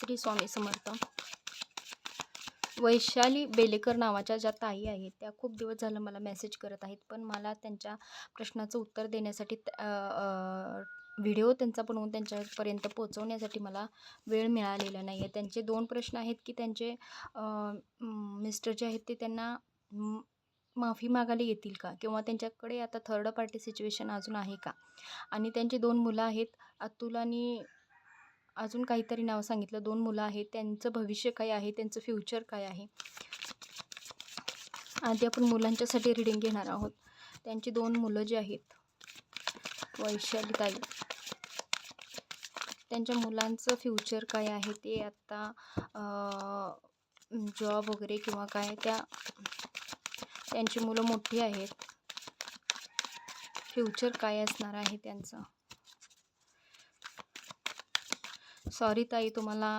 श्री स्वामी समर्थ. वैशाली बेलेकर नावाच्या ज्या ताई आहेत त्या खूप दिवस झालं मला मेसेज करत आहेत पण मला त्यांच्या प्रश्नाचं उत्तर देण्यासाठी व्हिडिओ त्यांचा बनवून त्यांच्यापर्यंत पोचवण्यासाठी मला वेळ मिळालेला नाही आहे त्यांचे दोन प्रश्न आहेत की त्यांचे मिस्टर जे आहेत ते त्यांना माफी मागायला येतील का? किंवा त्यांच्याकडे आता थर्ड पार्टी सिच्युएशन अजून आहे का? आणि त्यांची दोन मुलं आहेत अतुल आणि अजून काहीतरी नाव सांगितलं. दोन मुलं आहेत. त्यांचं भविष्य काय आहे? त्यांचं फ्युचर काय आहे? आधी आपण मुलांच्यासाठी रिडिंग घेणार आहोत. त्यांची दोन मुलं जी आहेत वैशाली ताई. त्यांच्या मुलांचं फ्युचर काय आहे? ते आत्ता जॉब वगैरे किंवा काय त्या त्यांची मुलं मोठी आहेत. फ्युचर काय असणार आहे त्यांचं? सॉरी ताई तुम्हाला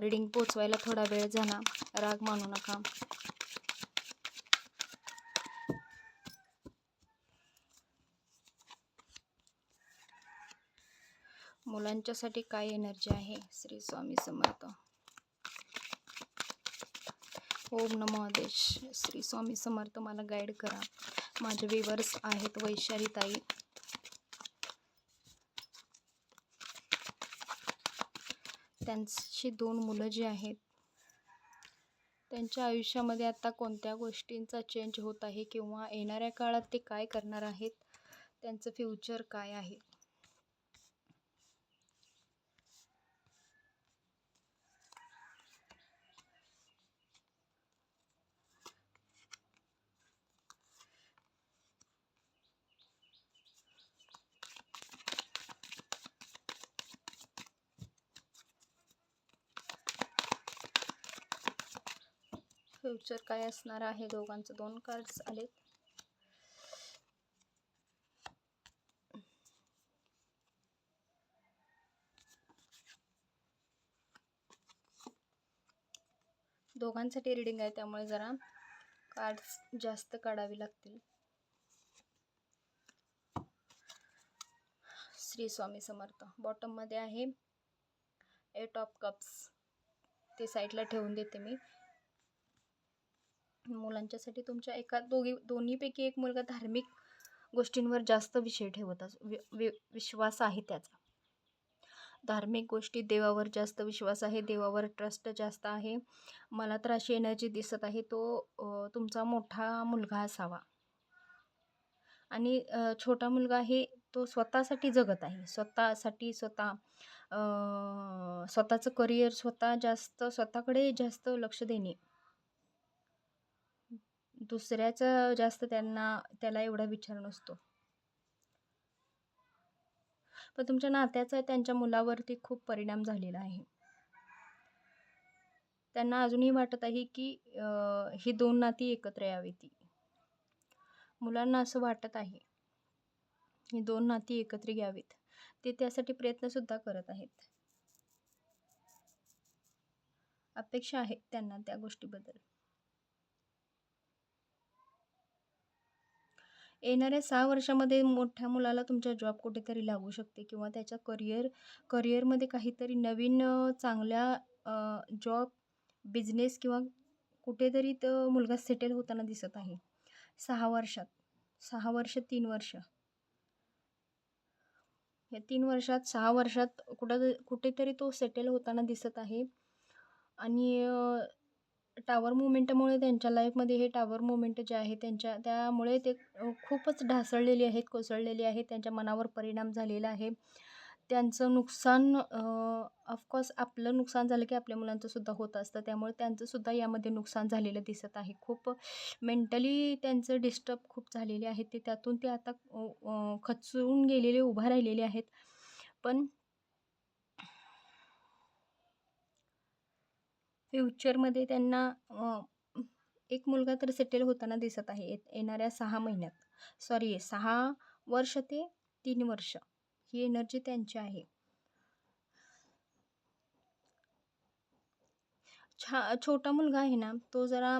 रीडिंग पोचवायला थोडा वेळ झाला. राग मानू नका. मुलांच्यासाठी काय एनर्जी आहे? श्री स्वामी समर्थ. ओम नमो आदेश. श्री स्वामी समर्थ मला गाईड करा. माझे विवर्स आहेत वैशाली ताई. त्यांची दोन मुलं जी आहेत त्यांच्या आयुष्यामध्ये आता कोणत्या गोष्टींचा चेंज होत आहे किंवा येणाऱ्या काळात ते काय करणार आहेत त्यांचं फ्युचर काय आहे? फ्युचर काय असणार आहे? दोघांचं दोन कार्ड्स आलेत. दोघांसाठी रिडिंग आहे त्यामुळे जरा कार्ड्स जास्त काढावी लागतील. श्री स्वामी समर्थ. बॉटममध्ये आहे. एट ऑफ कप्स ते साईडला ठेवून देते मी. मुलांच्यासाठी तुमच्या एका दोघी दोन्हीपैकी एक मुलगा धार्मिक गोष्टींवर जास्त विषय ठेवत अस वि वि विश्वास आहे त्याचा. धार्मिक गोष्टी देवावर जास्त विश्वास आहे देवावर ट्रस्ट जास्त आहे. मला तर अशी एनर्जी दिसत आहे तो तुमचा मोठा मुलगा असावा. आणि छोटा मुलगा आहे तो स्वतःसाठी जगत आहे. स्वतःसाठी स्वतः स्वतःचं करिअर स्वतः जास्त स्वतःकडे जास्त लक्ष देणे. दुसऱ्याचं जास्त त्यांना त्याला एवढा विचार नसतो. पण तुमच्या नात्याचा त्यांच्या मुलावरती खूप परिणाम झालेला आहे. त्यांना अजूनही वाटत आहे की ही दोन नाती एकत्र यावी ती मुलांना असं वाटत आहे ही दोन नाती एकत्र यावीत. ते त्यासाठी प्रयत्नसुद्धा करत आहेत. अपेक्षा आहेत त्यांना त्या गोष्टीबद्दल. येणाऱ्या सहा वर्षामध्ये मोठ्या मुलाला तुमच्या जॉब कुठेतरी लागू शकते किंवा त्याच्या करिअर करिअरमध्ये काहीतरी नवीन चांगल्या जॉब बिझनेस किंवा कुठेतरी तो मुलगा सेटल होताना दिसत आहे. सहा वर्षात. सहा वर्ष तीन वर्ष. या तीन वर्षात सहा वर्षात कुठं कुठेतरी तो सेटल होताना दिसत आहे. आणि टावर मुवमेंटमुळे त्यांच्या लाईफमध्ये हे टावर मुवमेंट जे आहे त्यांच्या त्यामुळे ते खूपच ढासळलेली आहेत कोसळलेली आहेत त्यांच्या मनावर परिणाम झालेला आहे. त्यांचं नुकसान ऑफकोर्स आपलं नुकसान झालं की आपल्या मुलांचंसुद्धा होत असतं. त्यामुळे त्यांचंसुद्धा यामध्ये नुकसान झालेलं दिसत आहे. खूप मेंटली त्यांचं डिस्टर्ब खूप झालेले आहेत. ते त्यातून ते आता खचून गेलेले उभा राहिलेले आहेत. पण फ्युचरमध्ये त्यांना एक मुलगा तर सेटल होताना दिसत आहे येत- येणाऱ्या सहा महिन्यात. सॉरी सहा वर्ष ते तीन वर्ष. ही एनर्जी त्यांची आहे. छा छोटा मुलगा आहे ना तो जरा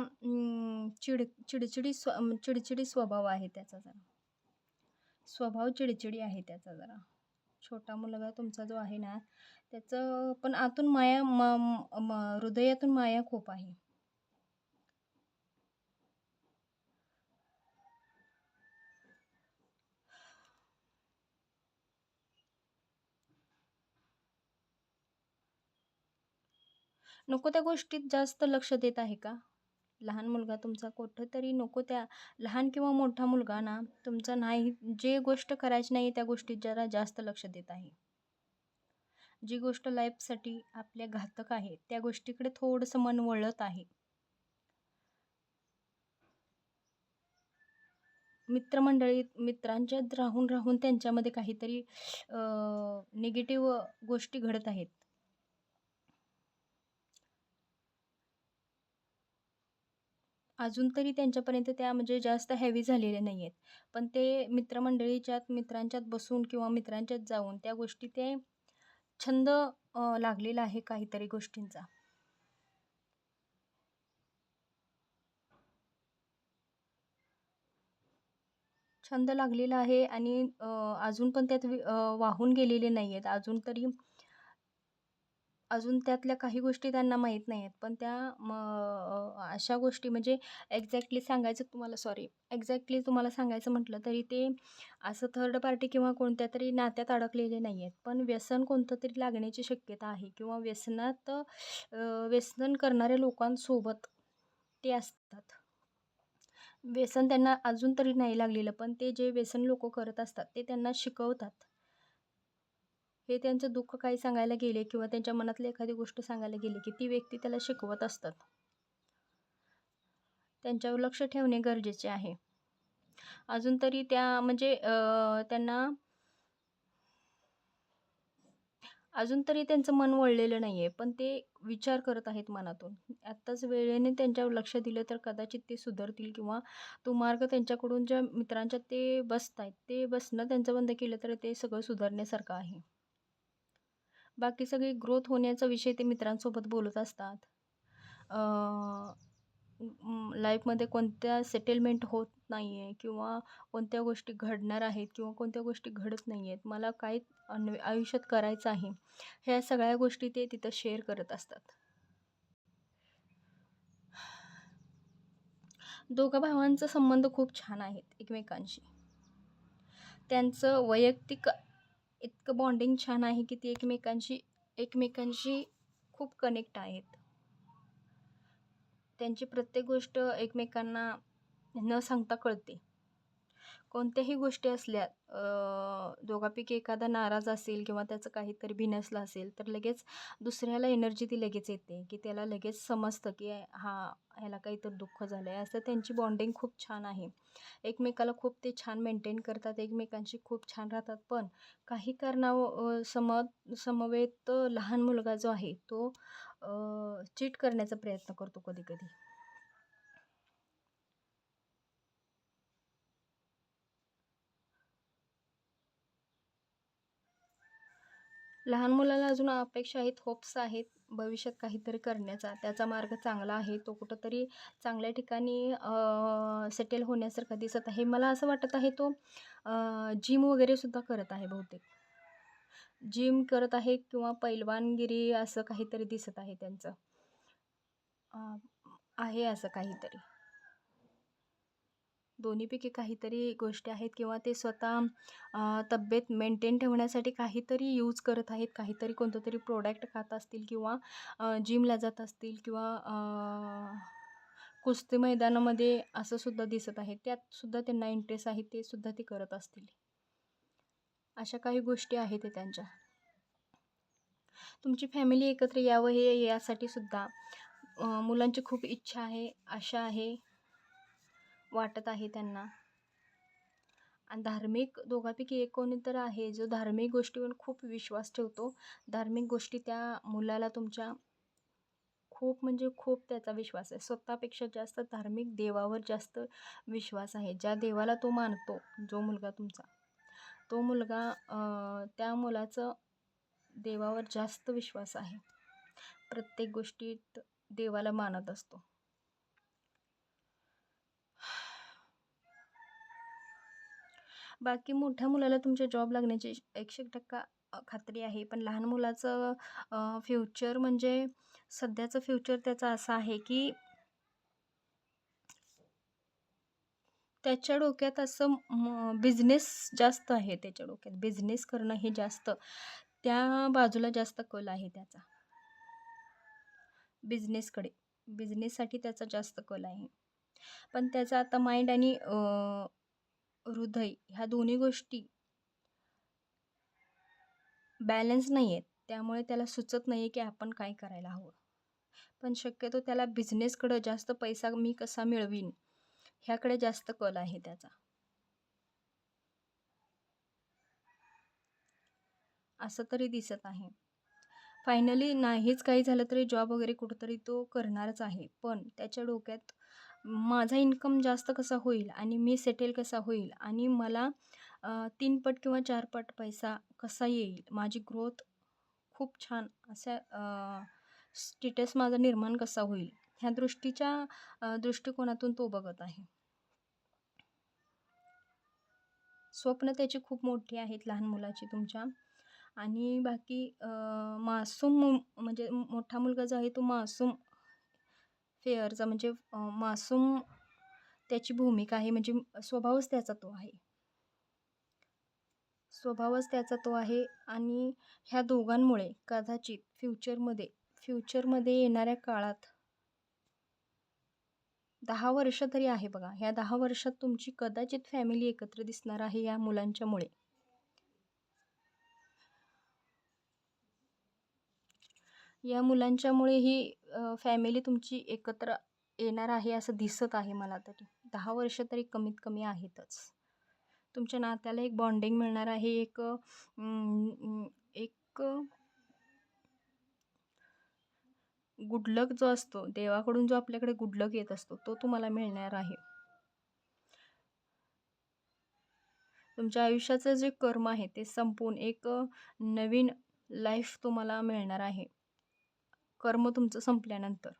चिड चिडचिडी स्व चिडचिडी स्वभाव आहे त्याचा जरा. स्वभाव चिडचिडी आहे त्याचा जरा. छोटा मुलगा तुमचा जो आहे ना त्याचं पण आतून माया म मा हृदयातून माया खूप आहे. नको त्या गोष्टीत जास्त लक्ष देत आहे का? लहान मुलगा तुमचा कुठंतरी नको त्या लहान किंवा मोठा मुलगा ना तुमचा नाही जे गोष्ट करायची नाही त्या गोष्टीत जरा जास्त लक्ष देत आहे. जी गोष्ट लाईफसाठी आपल्या घातक आहे त्या गोष्टीकडे थोडंसं मन वळत आहे. मित्रमंडळीत मित्रांच्यात राहून राहून त्यांच्यामध्ये काहीतरी निगेटिव्ह गोष्टी घडत आहेत. अजून तरी त्यांच्यापर्यंत त्या म्हणजे जास्त हॅवी झालेल्या नाही आहेत पण ते मित्रमंडळीच्यात मित्रांच्यात बसून किंवा मित्रांच्यात जाऊन त्या गोष्टी ते छंद लागलेला आहे काहीतरी गोष्टींचा. छंद लागलेला आहे आणि अजून पण त्यात वाहून गेलेले नाही आहेत अजून तरी अजून त्यातल्या काही गोष्टी त्यांना माहीत नाही आहेत. पण त्या म अशा गोष्टी म्हणजे एक्झॅक्टली सांगायचं तुम्हाला सॉरी एक्झॅक्टली तुम्हाला सांगायचं म्हटलं तरी ते असं थर्ड पार्टी किंवा कोणत्या तरी नात्यात अडकलेले नाही आहेत. पण व्यसन कोणतं तरी लागण्याची शक्यता आहे किंवा व्यसनात व्यसन करणाऱ्या लोकांसोबत ते असतात. व्यसन त्यांना अजून तरी नाही लागलेलं पण ते जे व्यसन लोक करत असतात ते त्यांना शिकवतात. हे त्यांचं दुःख काही सांगायला गेले किंवा त्यांच्या मनातली एखादी गोष्ट सांगायला गेली की ती व्यक्ती त्याला शिकवत असतात. त्यांच्यावर लक्ष ठेवणे गरजेचे आहे. अजून तरी त्या म्हणजे त्यांना अजून तरी त्यांचं मन वळलेलं नाही आहे पण ते विचार करत आहेत मनातून. आत्ताच वेळेने त्यांच्यावर लक्ष दिलं तर कदाचित ते सुधारतील किंवा तो मार्ग त्यांच्याकडून ज्या मित्रांच्या ते बसत आहेत ते बसणं त्यांचं बंद केलं तर ते सगळं सुधारण्यासारखं आहे. बाकी सगळी ग्रोथ होण्याचा विषय ते मित्रांसोबत बोलत असतात. लाईफमध्ये कोणत्या सेटलमेंट होत नाही आहे किंवा कोणत्या गोष्टी घडणार आहेत किंवा कोणत्या गोष्टी घडत नाही आहेत मला काय आयुष्यात करायचं आहे ह्या सगळ्या गोष्टी ते तिथं शेअर करत असतात. दोघा भावांचा संबंध खूप छान आहेत एकमेकांशी. त्यांचं वैयक्तिक इतकं बॉन्डिंग छान आहे की ती एकमेकांशी एकमेकांशी खूप कनेक्ट आहेत. त्यांची प्रत्येक गोष्ट एकमेकांना न सांगता कळते. कोणत्याही गोष्टी असल्या दोघापैकी एखादा नाराज असेल किंवा त्याचं काहीतरी भिनसलं असेल तर लगेच दुसऱ्याला एनर्जी ती लगेच येते की त्याला लगेच समजतं की हा ह्याला काहीतरी दुःख झालं आहे असं त्यांची बॉन्डिंग खूप छान आहे. एकमेकाला खूप ते छान मेंटेन करतात एकमेकांशी खूप छान राहतात. पण काही कारणाव सम समवेत लहान मुलगा जो आहे तो चीट करण्याचा प्रयत्न करतो कधी कधी लहान मुलाला अजून अपेक्षा आहेत होप्स आहेत भविष्यात काहीतरी करण्याचा. त्याचा मार्ग चांगला आहे तो कुठंतरी चांगल्या ठिकाणी सेटल होण्यासारखा दिसत आहे. मला असं वाटत आहे तो जिम वगैरेसुद्धा करत आहे बहुतेक. जिम करत आहे किंवा पैलवानगिरी असं काहीतरी दिसत आहे त्यांचं. आहे असं काहीतरी. दोन्हीपैकी काहीतरी गोष्टी आहेत किंवा ते स्वतः तब्येत मेंटेन ठेवण्यासाठी काहीतरी यूज करत आहेत. काहीतरी कोणतं तरी प्रोडक्ट खात असतील किंवा जिमला जात असतील किंवा कुस्ती मैदानामध्ये असं सुद्धा दिसत आहे. त्यातसुद्धा त्यांना इंटरेस्ट आहे ते सुद्धा ते करत असतील. अशा काही गोष्टी आहेत त्यांच्या. तुमची फॅमिली एकत्र यावं हे यासाठी सुद्धा मुलांची खूप इच्छा आहे आशा आहे. वाटत आहे त्यांना. आणि धार्मिक दोघापैकी एक कोणी तर आहे जो धार्मिक गोष्टीवर खूप विश्वास ठेवतो. धार्मिक गोष्टी त्या मुलाला तुमच्या खूप म्हणजे खूप त्याचा विश्वास आहे. स्वतःपेक्षा जास्त धार्मिक देवावर जास्त विश्वास आहे. ज्या देवाला तो मानतो जो मुलगा तुमचा तो मुलगा त्या मुलाचं देवावर जास्त विश्वास आहे. प्रत्येक गोष्टीत देवाला मानत असतो. बाकी मोठ्या मुलाला तुमच्या जॉब लागण्याची एकशे टक्का खात्री आहे. पण लहान मुलाचं फ्युचर म्हणजे सध्याचं फ्युचर त्याचं असं आहे की त्याच्या डोक्यात असं बिझनेस जास्त आहे त्याच्या डोक्यात. बिझनेस करणं हे जास्त त्या बाजूला जास्त कल आहे त्याचा. बिझनेसकडे बिझनेससाठी त्याचा जास्त कल आहे. पण त्याचा आता माइंड आणि हृदय ह्या दोन्ही गोष्टी बॅलन्स नाही आहेत त्यामुळे त्याला सुचत नाही आहे की आपण काय करायला हवं. पण शक्यतो त्याला बिझनेसकडं जास्त पैसा मी कसा मिळवीन ह्याकडे जास्त कल आहे त्याचा. असं तरी दिसत आहे. फायनली नाहीच काही झालं तरी जॉब वगैरे कुठंतरी तो करणारच आहे. पण त्याच्या डोक्यात माझा इन्कम जास्त कसा होईल आणि मी सेटेल कसा होईल आणि मला तीन पट किंवा चार पट पैसा कसा येईल माझी ग्रोथ खूप छान असा स्टेटस माझा निर्माण कसा होईल ह्या दृष्टीच्या दृष्टिकोनातून तो बघत आहे. स्वप्न त्याची खूप मोठी आहेत लहान मुलाची तुमच्या आणि बाकी मासूम म्हणजे मोठा मुलगा जो आहे तो मासूम फेअरचा म्हणजे मासूम त्याची भूमिका आहे म्हणजे स्वभावच त्याचा तो आहे. स्वभावच त्याचा तो आहे आणि ह्या दोघांमुळे कदाचित फ्युचरमध्ये फ्युचरमध्ये येणाऱ्या काळात दहा वर्ष तरी आहे बघा. ह्या दहा वर्षात तुमची कदाचित फॅमिली एकत्र दिसणार आहे या मुलांच्यामुळे. या मुलांच्यामुळे ही फॅमिली तुमची एकत्र येणार आहे असं दिसत आहे मला तरी. दहा वर्ष तरी कमीत कमी आहेतच. तुमच्या नात्याला एक बॉन्डिंग मिळणार आहे एक एक गुडलक जो असतो देवाकडून जो आपल्याकडे गुडलक येत असतो तो तुम्हाला मिळणार आहे. तुमच्या आयुष्याचं जे कर्म आहे ते संपून एक नवीन लाईफ तुम्हाला मिळणार आहे. कर्म तुमचं संपल्यानंतर.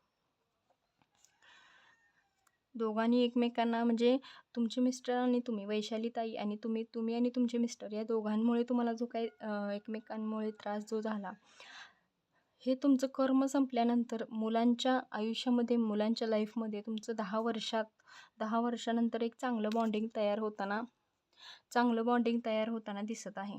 दोघांनी एकमेकांना म्हणजे तुमचे मिस्टर आणि तुम्ही वैशालीताई आणि तुम्ही तुम्ही आणि तुमचे मिस्टर या दोघांमुळे तुम्हाला जो काही एकमेकांमुळे त्रास जो झाला हे तुमचं कर्म संपल्यानंतर मुलांच्या आयुष्यामध्ये मुलांच्या लाईफमध्ये तुमचं दहा वर्षात दहा वर्षानंतर एक चांगलं बॉन्डिंग तयार होताना चांगलं बॉन्डिंग तयार होताना दिसत आहे.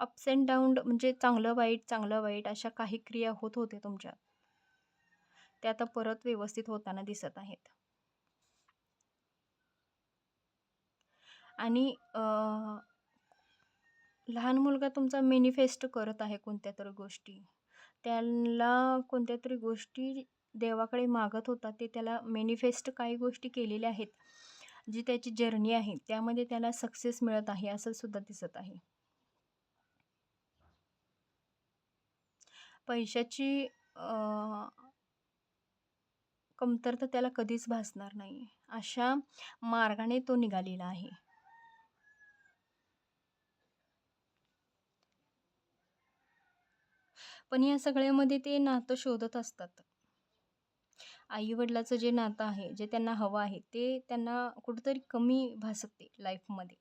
अप्स अँड डाऊन म्हणजे चांगलं वाईट चांगलं वाईट अशा काही क्रिया होत होते तुमच्या? ते आता परत व्यवस्थित होताना दिसत आहेत. आणि लहान मुलगा तुमचा मेनिफेस्ट करत आहे कोणत्या तरी गोष्टी. त्याला कोणत्या तरी गोष्टी देवाकडे मागत होता ते त्याला मेनिफेस्ट काही गोष्टी केलेल्या आहेत जी त्याची जर्नी आहे. त्यामध्ये त्याला सक्सेस मिळत आहे असं सुद्धा दिसत आहे. पैशाची कमतरता त्याला कधीच भासणार नाही अशा मार्गाने तो निघालेला आहे. पण या सगळ्यामध्ये ते नातं शोधत असतात. आई-वडिलाचं जे नातं आहे, जे त्यांना हवं आहे, ते त्यांना कुठंतरी कमी भासते लाईफमध्ये.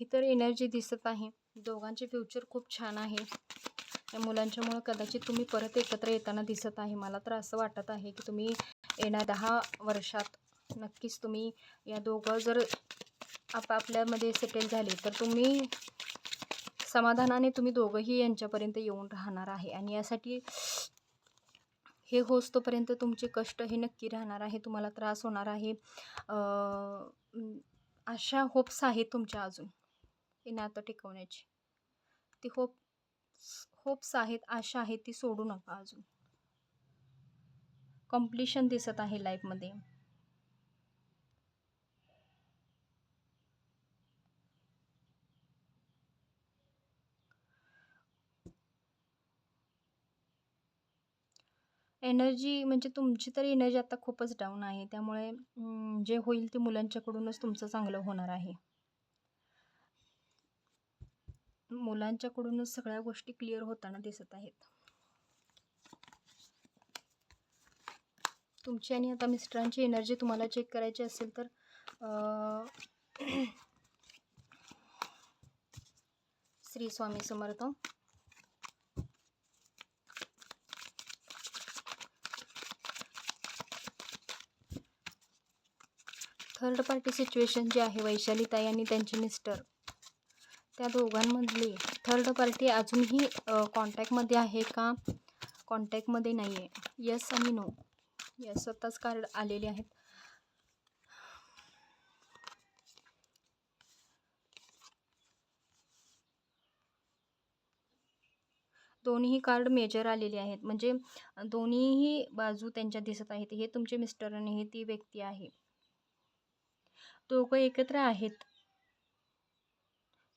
ही तर एनर्जी दिसत आहे. दोघांचे फ्युचर खूप छान आहे. या मुलांच्यामुळं कदाचित तुम्ही परत एकत्र येताना दिसत आहे. मला तर असं वाटत आहे की तुम्ही येणार दहा वर्षात नक्कीच तुम्ही या दोघं जर आपापल्यामध्ये सेटल झाले तर तुम्ही समाधानाने तुम्ही दोघंही यांच्यापर्यंत येऊन राहणार आहे. आणि यासाठी हे होस्तोपर्यंत तुमचे कष्ट हे नक्की राहणार आहे. तुम्हाला त्रास होणार आहे. अशा होप्स आहेत तुमच्या अजून. हे नातं टिकवण्याची. ती होप होप्स आहेत आशा आहेत ती सोडू नका अजून. कॉम्प्लिशन दिसत आहे लाईफमध्ये एनर्जी म्हणजे तुमची तर एनर्जी आता खूपच डाऊन आहे. त्यामुळे जे होईल ते मुलांच्याकडूनच तुमचं चांगलं होणार आहे. मुलांच्याकडूनच सगळ्या गोष्टी क्लिअर होताना दिसत आहेत. तुमची आणि आता मिस्टरांची एनर्जी तुम्हाला चेक करायची असेल तर Shri Swami Samarth. Third party situation जी आहे वैशालीताई आणि त्यांचे मिस्टर त्या दोघांमधली थर्ड पार्टी अजूनही कॉन्टॅक्टमध्ये आहे का? कॉन्टॅक्टमध्ये नाही आहे यस आणि नो यस स्वतःच कार्ड आलेले आहेत. दोन्हीही कार्ड मेजर आलेले आहेत. म्हणजे दोन्हीही बाजू त्यांच्या दिसत आहेत. हे तुमचे मिस्टर आणि हे ती व्यक्ती आहे. दोघं एकत्र आहेत.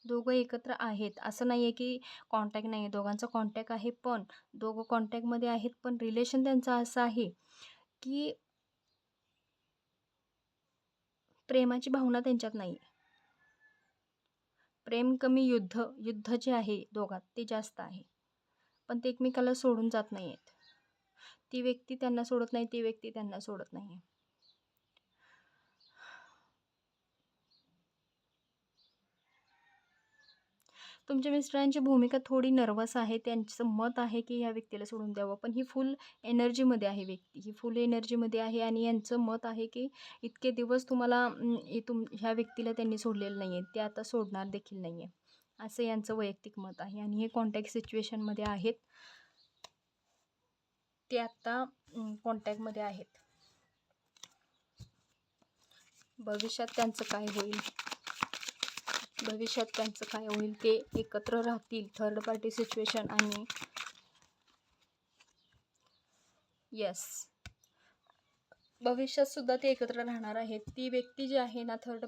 दोघं एकत्र आहेत. असं नाही आहे की कॉन्टॅक्ट नाही आहे दोघांचा कॉन्टॅक्ट आहे पण दोघं कॉन्टॅक्टमध्ये आहेत पण रिलेशन त्यांचं असं आहे की प्रेमाची भावना त्यांच्यात नाही आहे प्रेम कमी युद्ध युद्ध जे आहे दोघात ते जास्त आहे. पण ते एकमेकाला सोडून जात नाही आहेत ती व्यक्ती त्यांना सोडत नाही ती व्यक्ती त्यांना सोडत नाही आहे तुमच्या मिस्टरांची भूमिका थोडी नर्वस आहे त्यांचं मत आहे की ह्या व्यक्तीला सोडून द्यावं. पण ही फुल एनर्जीमध्ये आहे व्यक्ती. ही फुल एनर्जीमध्ये आहे आणि यांचं मत आहे की इतके दिवस तुम्हाला तुम ह्या व्यक्तीला त्यांनी सोडलेलं नाही आहे ते आता सोडणार देखील नाही आहे असं यांचं वैयक्तिक मत आहे आणि हे कॉन्टॅक्ट सिच्युएशनमध्ये आहेत. ते आत्ता कॉन्टॅक्टमध्ये आहेत. भविष्यात त्यांचं काय होईल? भविष्यात त्यांचं काय होईल ते एकत्र राहतील थर्ड पार्टी सिच्युएशन आणि येस भविष्यात सुद्धा ते एकत्र राहणार आहेत. ती व्यक्ती जी आहे ना थर्ड